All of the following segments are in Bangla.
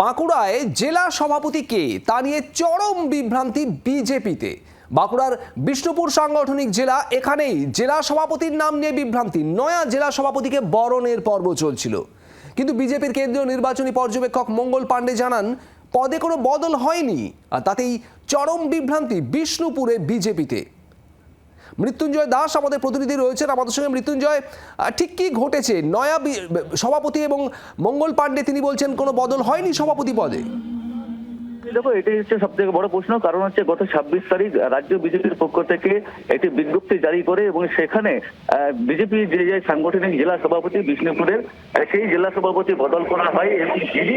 বাঁকুড়ায় জেলা সভাপতি কে? তা নিয়ে চরম বিভ্রান্তি বিজেপিতে। বাঁকুড়ার বিষ্ণুপুর সাংগঠনিক জেলা, এখানেই জেলা সভাপতির নাম নিয়ে বিভ্রান্তি। নয়া জেলা সভাপতিকে বরণের পর্ব চলছিল। কিন্তু বিজেপির কেন্দ্রীয় নির্বাচনী পর্যবেক্ষক মঙ্গল পাণ্ডে জানান, পদে কোনো বদল হয়নি। আর তাতেই চরম বিভ্রান্তি বিষ্ণুপুরে বিজেপিতে। মৃত্যুঞ্জয় দাস আমাদের প্রতিনিধি রয়েছেন আমাদের সঙ্গে। মৃত্যুঞ্জয় ঠিক কি ঘটেছে? নয়া সভাপতি এবং মঙ্গল পাণ্ডে তিনি বলছেন কোনো বদল হয়নি সভাপতি পদে? দেখো এটাই হচ্ছে সব থেকে বড় প্রশ্ন। কারণ হচ্ছে গত ছাব্বিশ তারিখ রাজ্য বিজেপির পক্ষ থেকে একটি বিজ্ঞপ্তি জারি করে এবং সেখানে বিজেপি যে যে সাংগঠনিক জেলা সভাপতি বিষ্ণুপুরের সেই জেলা সভাপতি বদল করা হয় এবং যিনি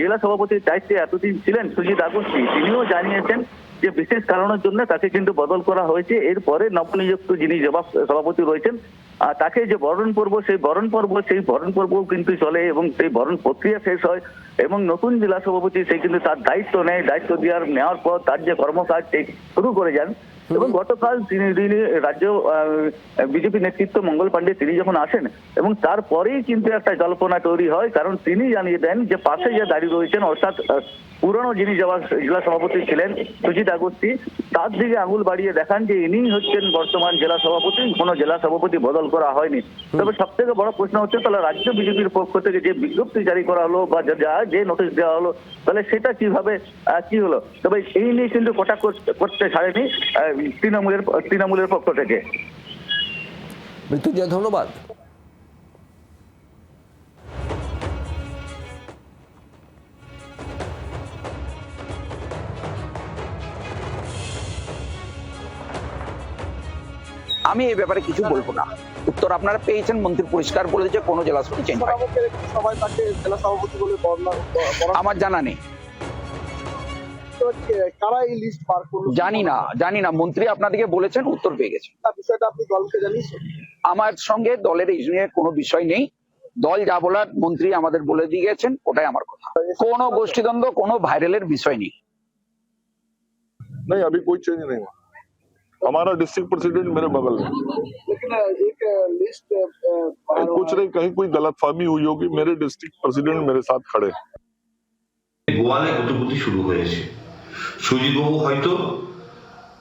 জেলা সভাপতির দায়িত্বে এতদিন ছিলেন সুজিত আগস্তি তিনিও জানিয়েছেন যে বিশেষ কারণের জন্য তাকে কিন্তু বদল করা হয়েছে। এরপরে নবনিযুক্ত যিনি জবাব, সভাপতি রয়েছেন তাকে যে বরণ পর্ব সেই বরণ পর্ব সেই বরণ পর্ব কিন্তু চলে এবং সেই বরণ প্রক্রিয়া শেষ হয় এবং নতুন জেলা সভাপতি সে কিন্তু তার দায়িত্ব নেয়। দায়িত্ব দেওয়ার নেওয়ার পর তার যে কর্মকাজ সে শুরু করে যান। এবং গতকাল তিনি তিনি রাজ্য বিজেপি নেতৃত্ব মঙ্গল পাণ্ডে তিনি যখন আসেন এবং তারপরেই কিন্তু একটা জল্পনা তৈরি হয় কারণ তিনি জানিয়ে দেন যে পাশে যে দাঁড়িয়ে রয়েছেন অর্থাৎ পুরনো যিনি জেলা সভাপতি ছিলেন সুজিত আগস্তি তার দিকে আঙুল বাড়িয়ে দেখান যে ইনি হচ্ছেন বর্তমান জেলা সভাপতি। কোনো জেলা সভাপতি বদল করা হয়নি। তবে সব থেকে বড় প্রশ্ন হচ্ছে তাহলে রাজ্য বিজেপির পক্ষ থেকে যে বিজ্ঞপ্তি জারি করা হলো বা যা- যা নোটিশ দেওয়া হলো তাহলে সেটা কীভাবে কি হলো? তবে এই নিয়ে কিন্তু কটা করতে ছাড়েনি তৃণমূলের তৃণমূলের পক্ষ থেকে। মৃত্যুঞ্জয় ধন্যবাদ। আমি এই ব্যাপারে কিছু বলব না। উত্তর আপনারা পেয়েছেন মন্ত্রী পরিষ্কার বলে দিয়েছে কোনো জেলা সভাপতি চেঞ্জ হয় আমার জানা নেই। জানি না জানি না। মন্ত্রী আপনাদেরকে বলেছেন উত্তর পেয়ে গেছে বিষয়টা আপনি দলকে জানিয়েছেন? আমার সঙ্গে দলের এই নিয়ে কোনো বিষয় নেই। দল যা বলার মন্ত্রী আমাদের বলে দিয়ে গেছেন ওটাই আমার কথা। কোনো গোষ্ঠীদ্বন্দ্ব কোনো ভাইরালের বিষয় নেই। আমি পরিচয় নেই हमारा डिस्ट्रिक्ट प्रेसिडेंट मेरे बगल में लेकिन एक लिस्ट कुछ नहीं कहीं कोई गलतफहमी हुई होगी मेरे डिस्ट्रिक्ट प्रेसिडेंट मेरे साथ खड़े हैं গোয়ালে গতিপতি শুরু হয়েছে সুজিতবাবু হয়তো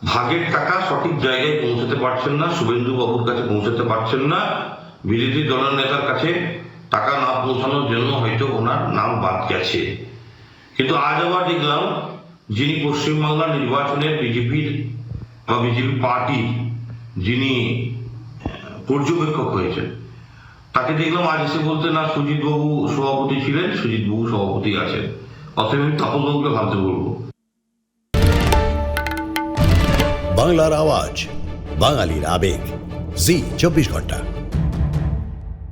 ভাগের টাকা সঠিক জায়গায় পৌঁছাতে পারছেন না শুভেন্দু বাবুর কাছে পৌঁছাতে পারছেন না বিরোধী দলের নেতার কাছে টাকা না পৌঁছানোর জন্য হয়তো ওনার নাম বাদ গেছে কিন্তু আজ আবার দেখলাম যিনি পশ্চিমবাংলা নির্বাচনের বিজেপির বিজেপি পার্টি যিনি পর্যবেক্ষক হয়েছেন। তাকে দেখলাম আজ এসে বলতে, না সুজিত বাবু সভাপতি ছিলেন সুজিত বাবু সভাপতি আছেন। অতএব আমি তাপস বাবুকে ভাবতে বলব। বাংলার আওয়াজ, বাঙালির আবেগ। জি, চব্বিশ ঘণ্টা।